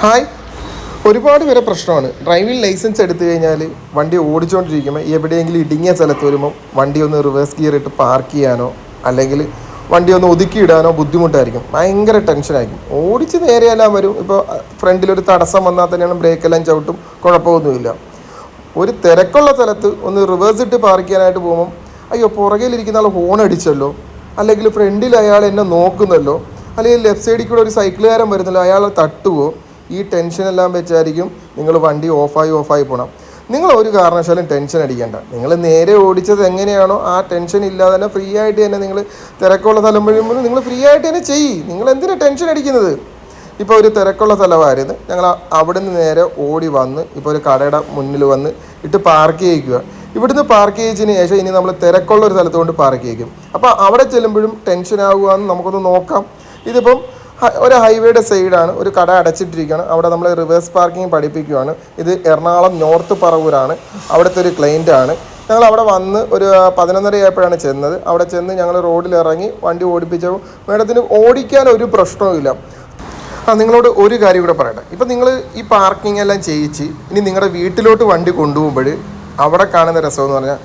Hi. ഒരുപാട് പേരെ പ്രശ്നമാണ്. ഡ്രൈവിംഗ് ലൈസൻസ് എടുത്തു കഴിഞ്ഞാൽ വണ്ടി ഓടിച്ചുകൊണ്ടിരിക്കുമ്പോൾ എവിടെയെങ്കിലും ഇടുങ്ങിയ സ്ഥലത്ത് വരുമ്പോൾ വണ്ടി ഒന്ന് റിവേഴ്സ് ഗിയർ ഇട്ട് പാർക്ക് ചെയ്യാനോ അല്ലെങ്കിൽ വണ്ടി ഒന്ന് ഒതുക്കിയിടാനോ ബുദ്ധിമുട്ടായിരിക്കും. ഭയങ്കര ടെൻഷനായിരിക്കും ഓടിച്ച് നേരെയെല്ലാം വരും. ഇപ്പോൾ ഫ്രണ്ടിലൊരു തടസ്സം വന്നാൽ തന്നെയാണ് ബ്രേക്കെല്ലാം ചവിട്ടും. കുഴപ്പമൊന്നുമില്ല. ഒരു തിരക്കുള്ള സ്ഥലത്ത് ഒന്ന് റിവേഴ്സ് ഇട്ട് പാർക്ക് ചെയ്യാനായിട്ട് പോകുമ്പോൾ അയ്യോ പുറകിലിരിക്കുന്ന ആൾ ഹോൺ അടിച്ചല്ലോ? അല്ലെങ്കിൽ ഫ്രണ്ടിൽ അയാൾ എന്നെ നോക്കുന്നല്ലോ? അല്ലെങ്കിൽ ലെഫ്റ്റ് സൈഡിൽ കൂടെ ഒരു സൈക്കിളുകാരൻ വരുന്നല്ലോ? അയാൾ തട്ടുവോ? ഈ ടെൻഷനെല്ലാം വെച്ചായിരിക്കും നിങ്ങൾ വണ്ടി ഓഫായി ഓഫായി പോകണം നിങ്ങൾ ഒരു കാരണവശാലും ടെൻഷൻ അടിക്കേണ്ട. നിങ്ങൾ നേരെ ഓടിച്ചത് എങ്ങനെയാണോ ആ ടെൻഷൻ ഇല്ലാതെ തന്നെ ഫ്രീ ആയിട്ട് തന്നെ നിങ്ങൾ തിരക്കുള്ള സ്ഥലം വരുമ്പോൾ നിങ്ങൾ ഫ്രീ ആയിട്ട് തന്നെ ചെയ്യ്. നിങ്ങൾ എന്തിനാണ് ടെൻഷൻ അടിക്കുന്നത്? ഇപ്പോൾ ഒരു തിരക്കുള്ള സ്ഥലമായിരുന്നു. ഞങ്ങൾ അവിടെ നിന്ന് നേരെ ഓടി വന്ന് ഇപ്പോൾ ഒരു കടയുടെ മുന്നിൽ വന്ന് ഇട്ട് പാർക്ക് ചെയ്യിക്കുക. ഇവിടുന്ന് പാർക്ക് ചെയ്യിച്ചതിന് ശേഷം ഇനി നമ്മൾ തിരക്കുള്ള ഒരു സ്ഥലത്ത് കൊണ്ട് പാർക്ക് ചെയ്യിക്കും. അപ്പോൾ അവിടെ ചെല്ലുമ്പോഴും ടെൻഷൻ എന്ന് നമുക്കൊന്ന് നോക്കാം. ഇതിപ്പം ഒരു ഹൈവേയുടെ സൈഡാണ് ഒരു കട അടച്ചിട്ടിരിക്കുകയാണ്. അവിടെ നമ്മൾ റിവേഴ്സ് പാർക്കിംഗ് പഠിപ്പിക്കുകയാണ് ഇത് എറണാകുളം നോർത്ത് പറവൂരാണ്. അവിടുത്തെ ഒരു ക്ലൈന്റ് ആണ്. ഞങ്ങൾ അവിടെ വന്ന് ഒരു പതിനൊന്നര ആയപ്പോഴാണ് ചെന്നത്. അവിടെ ചെന്ന് ഞങ്ങൾ റോഡിൽ ഇറങ്ങി വണ്ടി ഓടിപ്പിച്ചപ്പോൾ മേഡത്തിന് ഓടിക്കാൻ ഒരു പ്രശ്നവുമില്ല ആ നിങ്ങളോട് ഒരു കാര്യം കൂടെ പറയട്ടെ. ഇപ്പം നിങ്ങൾ ഈ പാർക്കിംഗ് എല്ലാം ചെയ്യിച്ച് ഇനി നിങ്ങളുടെ വീട്ടിലോട്ട് വണ്ടി കൊണ്ടുപോകുമ്പോൾ അവിടെ കാണുന്ന രസം എന്ന് പറഞ്ഞാൽ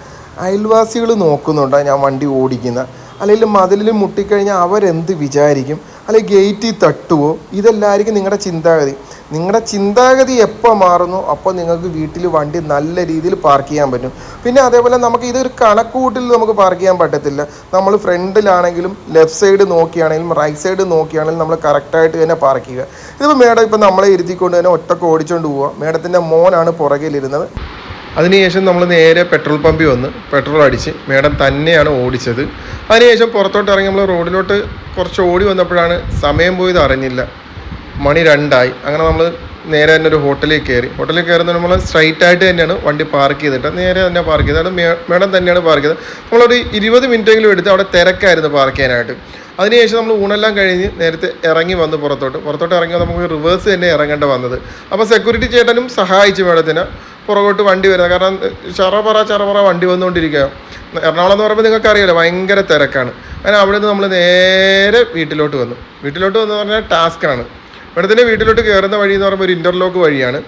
അയൽവാസികൾ നോക്കുന്നുണ്ടോ ഞാൻ വണ്ടി ഓടിക്കുന്ന. അല്ലെങ്കിൽ മതിലിൽ മുട്ടിക്കഴിഞ്ഞാൽ അവരെന്ത് വിചാരിക്കും? അല്ലെങ്കിൽ ഗേറ്റിൽ തട്ടുവോ? ഇതെല്ലായിരിക്കും നിങ്ങളുടെ ചിന്താഗതി. നിങ്ങളുടെ ചിന്താഗതി എപ്പോൾ മാറുന്നു അപ്പോൾ നിങ്ങൾക്ക് വീട്ടിൽ വണ്ടി നല്ല രീതിയിൽ പാർക്ക് ചെയ്യാൻ പറ്റും. പിന്നെ അതേപോലെ നമുക്ക് ഇതൊരു കണക്കുകൂട്ടിൽ നമുക്ക് പാർക്ക് ചെയ്യാൻ പറ്റത്തില്ല. നമ്മൾ ഫ്രണ്ടിലാണെങ്കിലും ലെഫ്റ്റ് സൈഡ് നോക്കിയാണെങ്കിലും റൈറ്റ് സൈഡ് നോക്കിയാണെങ്കിലും നമ്മൾ കറക്റ്റായിട്ട് തന്നെ പാർക്ക് ചെയ്യുക. ഇതിപ്പോൾ മേഡം ഇപ്പോൾ നമ്മളെ ഇരുത്തിക്കൊണ്ട് തന്നെ ഒറ്റയ്ക്ക് ഓടിച്ചുകൊണ്ട് പോവുക മേഡത്തിന്റെ മോനാണ് പുറകിലിരുന്നത്. അതിനുശേഷം നമ്മൾ നേരെ പെട്രോൾ പമ്പിൽ വന്ന് പെട്രോൾ അടിച്ച് മേഡം തന്നെയാണ് ഓടിച്ചത്. അതിനുശേഷം പുറത്തോട്ട് ഇറങ്ങി നമ്മൾ റോഡിലോട്ട് കുറച്ച് ഓടി വന്നപ്പോഴാണ് സമയം പോയത് അറിഞ്ഞില്ല. മണി രണ്ടായി. അങ്ങനെ നമ്മൾ നേരെ തന്നെ ഒരു ഹോട്ടലിൽ കയറി. ഹോട്ടലിൽ കയറുന്ന നമ്മൾ സ്ട്രൈറ്റ് ആയിട്ട് തന്നെയാണ് വണ്ടി പാർക്ക് ചെയ്തിട്ട്. നേരെ തന്നെ പാർക്ക് ചെയ്തത് മേഡം തന്നെയാണ് പാർക്ക് ചെയ്തത്. നമ്മളൊരു ഇരുപത് മിനിറ്റെങ്കിലും എടുത്ത് അവിടെ തിരക്കായിരുന്നു പാർക്ക് ചെയ്യാനായിട്ട്. അതിനുശേഷം നമ്മൾ ഊണെല്ലാം കഴിഞ്ഞ് നേരത്തെ ഇറങ്ങി വന്നു പുറത്തോട്ട്. പുറത്തോട്ട് ഇറങ്ങി നമുക്ക് റിവേഴ്സ് തന്നെ ഇറങ്ങേണ്ട വന്നത്. അപ്പോൾ സെക്യൂരിറ്റി ചേട്ടനും സഹായിച്ചു മേഡത്തിന് പുറകോട്ട് വണ്ടി വരുന്നത്. കാരണം ചറപറ ചറപറ വണ്ടി വന്നുകൊണ്ടിരിക്കുക എറണാകുളം എന്ന് പറയുമ്പോൾ നിങ്ങൾക്ക് അറിയാലോ ഭയങ്കര തിരക്കാണ്. അങ്ങനെ അവിടെ നിന്ന് നമ്മൾ നേരെ വീട്ടിലോട്ട് വന്നു. വീട്ടിലോട്ട് വന്നു പറഞ്ഞാൽ ടാസ്ക്കാണ് മേഡത്തിന്റെ വീട്ടിലോട്ട് കയറുന്ന വഴി എന്ന് പറയുമ്പോൾ ഒരു ഇന്റർലോക്ക് വഴിയാണ്.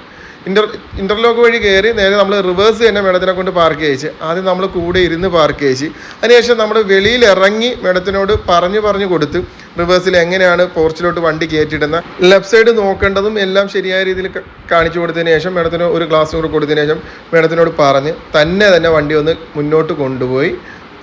ഇന്റർ ഇന്റർലോക്ക് വഴി കയറി നേരെ നമ്മൾ റിവേഴ്സ് തന്നെ മേഡത്തിനെ കൊണ്ട് പാർക്ക് ചെയ്യിച്ച്. ആദ്യം നമ്മൾ കൂടെ ഇരുന്ന് പാർക്ക് ചെയ്യിച്ച്. അതിനുശേഷം നമ്മൾ വെളിയിൽ ഇറങ്ങി മേഡത്തിനോട് പറഞ്ഞു പറഞ്ഞു കൊടുത്ത് റിവേഴ്സിൽ എങ്ങനെയാണ് പോർച്ചിലോട്ട് വണ്ടി കയറ്റിയിടുന്ന ലെഫ്റ്റ് സൈഡ് നോക്കേണ്ടതും എല്ലാം ശരിയായ രീതിയിൽ കാണിച്ചു കൊടുത്തതിന് ശേഷം മേഡത്തിന് ഒരു ഗ്ലാസ് കൂടെ കൊടുത്തതിന് ശേഷം മേഡത്തിനോട് പറഞ്ഞ് തന്നെ തന്നെ വണ്ടി ഒന്ന് മുന്നോട്ട് കൊണ്ടുപോയി.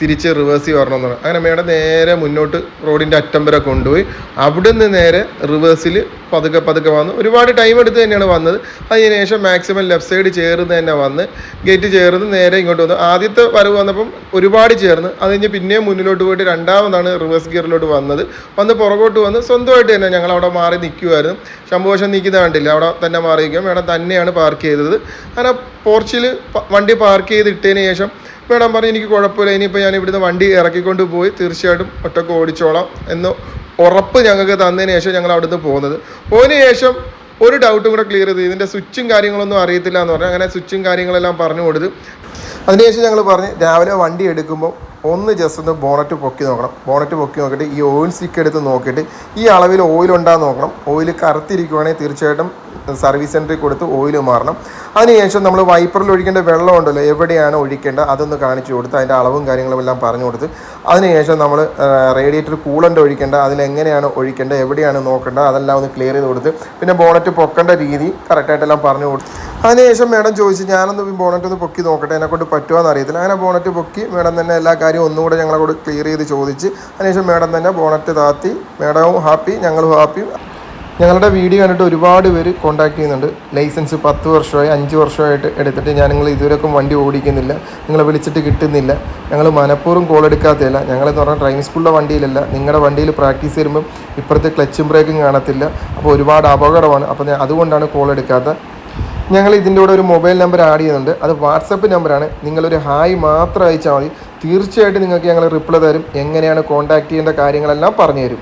തിരിച്ച് റിവേഴ്സിൽ വരണം എന്ന് പറഞ്ഞു. അങ്ങനെ മേഡം നേരെ മുന്നോട്ട് റോഡിന്റെ അറ്റം വരെ കൊണ്ടുപോയി. അവിടുന്ന് നേരെ റിവേഴ്സിൽ പതുക്കെ പതുക്കെ വന്നു ഒരുപാട് ടൈം എടുത്ത് തന്നെയാണ് വന്നത്. അതിന് ശേഷം മാക്സിമം ലെഫ്റ്റ് സൈഡ് ചേർന്ന് തന്നെ വന്ന് ഗേറ്റ് ചേർന്ന് നേരെ ഇങ്ങോട്ട് വന്നു. ആദ്യത്തെ വരവ് വന്നപ്പം ഒരുപാട് ചേർന്ന്. അത് കഴിഞ്ഞ് പിന്നെയും മുന്നിലോട്ട് പോയിട്ട് രണ്ടാമതാണ് റിവേഴ്സ് ഗിയറിലോട്ട് വന്നത്. വന്ന് പുറകോട്ട് വന്ന് സ്വന്തമായിട്ട് തന്നെ ഞങ്ങൾ അവിടെ മാറി നിൽക്കുമായിരുന്നു ശംഭുവശം നിൽക്കുന്ന കണ്ടില്ല അവിടെ തന്നെ മാറി നിൽക്കുക മേഡം തന്നെയാണ് പാർക്ക് ചെയ്തത്. അങ്ങനെ പോർച്ചിൽ വണ്ടി പാർക്ക് ചെയ്തിട്ടതിന് ശേഷം മേഡം പറഞ്ഞു എനിക്ക് കുഴപ്പമില്ല. ഇനിയിപ്പോൾ ഞാൻ ഇവിടുന്ന് വണ്ടി ഇറക്കിക്കൊണ്ട് പോയി തീർച്ചയായിട്ടും ഒറ്റയ്ക്ക് ഓടിച്ചോളാം എന്ന് ഉറപ്പ് ഞങ്ങൾക്ക് തന്നതിന് ശേഷം ഞങ്ങൾ അവിടുന്ന് പോകുന്നത്. പോയതിന് ശേഷം ഒരു ഡൗട്ടും കൂടെ ക്ലിയർ ചെയ്ത്. ഇതിന്റെ സ്വിച്ചും കാര്യങ്ങളൊന്നും അറിയത്തില്ല എന്ന് പറഞ്ഞു. അങ്ങനെ സ്വിച്ചും കാര്യങ്ങളെല്ലാം പറഞ്ഞു കൊടുത്ത്. അതിനുശേഷം ഞങ്ങൾ പറഞ്ഞ് രാവിലെ വണ്ടി എടുക്കുമ്പോൾ ഒന്ന് ജസ്റ്റ് ഒന്ന് ബോണറ്റ് പൊക്കി നോക്കണം. ബോണറ്റ് പൊക്കി നോക്കിയിട്ട് ഈ ഓയിൽ സ്റ്റിക്ക് എടുത്ത് നോക്കിയിട്ട് ഈ അളവിൽ ഓയിൽ ഉണ്ടാകാൻ നോക്കണം. ഓയിൽ കറുത്തിരിക്കുവാണെങ്കിൽ തീർച്ചയായിട്ടും സർവീസ് സെന്ററിൽ കൊടുത്ത് ഓയിൽ മാറണം. അതിനുശേഷം നമ്മൾ വൈപ്പറിൽ ഒഴിക്കേണ്ട വെള്ളം ഉണ്ടല്ലോ എവിടെയാണ് ഒഴിക്കേണ്ടത് അതൊന്ന് കാണിച്ചു കൊടുത്ത് അതിന്റെ അളവും കാര്യങ്ങളും എല്ലാം പറഞ്ഞു കൊടുത്ത് അതിനുശേഷം നമ്മൾ റേഡിയേറ്റർ കൂളന്റ് ഒഴിക്കേണ്ട അതിലെങ്ങനെയാണ് ഒഴിക്കേണ്ടത് എവിടെയാണ് നോക്കേണ്ടത് അതെല്ലാം ഒന്ന് ക്ലിയർ ചെയ്ത് കൊടുത്ത് പിന്നെ ബോണറ്റ് പൊക്കേണ്ട രീതി കറക്റ്റായിട്ടെല്ലാം പറഞ്ഞു കൊടുത്തു. അതിനുശേഷം മേഡം ചോദിച്ചു ഞാനൊന്ന് ബോണറ്റ് ഒന്ന് പൊക്കി നോക്കട്ടെ എന്നെക്കൊണ്ട് പറ്റുമോ പറ്റുമോയെന്ന് അറിയത്തില്ല. അങ്ങനെ ബോണറ്റ് പൊക്കി മേഡം തന്നെ എല്ലാ കാര്യവും ഒന്നുകൂടെ കൂടെ ക്ലിയർ ചെയ്ത് ചോദിച്ച് അതിനുശേഷം മേഡം തന്നെ ബോണറ്റ് താത്തി മേഡവും ഹാപ്പി ഞങ്ങളും ഹാപ്പി ഞങ്ങളുടെ വീഡിയോ കണ്ടിട്ട് ഒരുപാട് പേര് കോൺടാക്ട് ചെയ്യുന്നുണ്ട്. ലൈസൻസ് പത്ത് വർഷമായി അഞ്ച് വർഷമായിട്ട് എടുത്തിട്ട് ഞാൻ നിങ്ങൾ ഇതുവരെക്കും വണ്ടി ഓടിക്കുന്നില്ല. നിങ്ങളെ വിളിച്ചിട്ട് കിട്ടുന്നില്ല. ഞങ്ങൾ മനഃപൂർവം കോൾ എടുക്കാത്തതല്ല. ഞങ്ങളെന്ന് പറഞ്ഞാൽ ഡ്രൈവിംഗ് സ്കൂളിലെ വണ്ടിയിലല്ല. നിങ്ങളുടെ വണ്ടിയിൽ പ്രാക്ടീസ് വരുമ്പം ഇപ്പുറത്തെ ക്ലച്ചും ബ്രേക്കും കാണത്തില്ല. അപ്പോൾ ഒരുപാട് അപകടമാണ്. അപ്പോൾ അതുകൊണ്ടാണ് കോൾ എടുക്കാത്ത ഞങ്ങൾ ഇതിന്റെ കൂടെ ഒരു മൊബൈൽ നമ്പർ ആഡ് ചെയ്യുന്നുണ്ട്. അത് വാട്സപ്പ് നമ്പറാണ് നിങ്ങളൊരു ഹായ് മാത്രം അയച്ചാൽ മതി. തീർച്ചയായിട്ടും നിങ്ങൾക്ക് ഞങ്ങൾ റിപ്ലൈ തരും. എങ്ങനെയാണ് കോൺടാക്ട് ചെയ്യേണ്ട കാര്യങ്ങളെല്ലാം പറഞ്ഞു തരും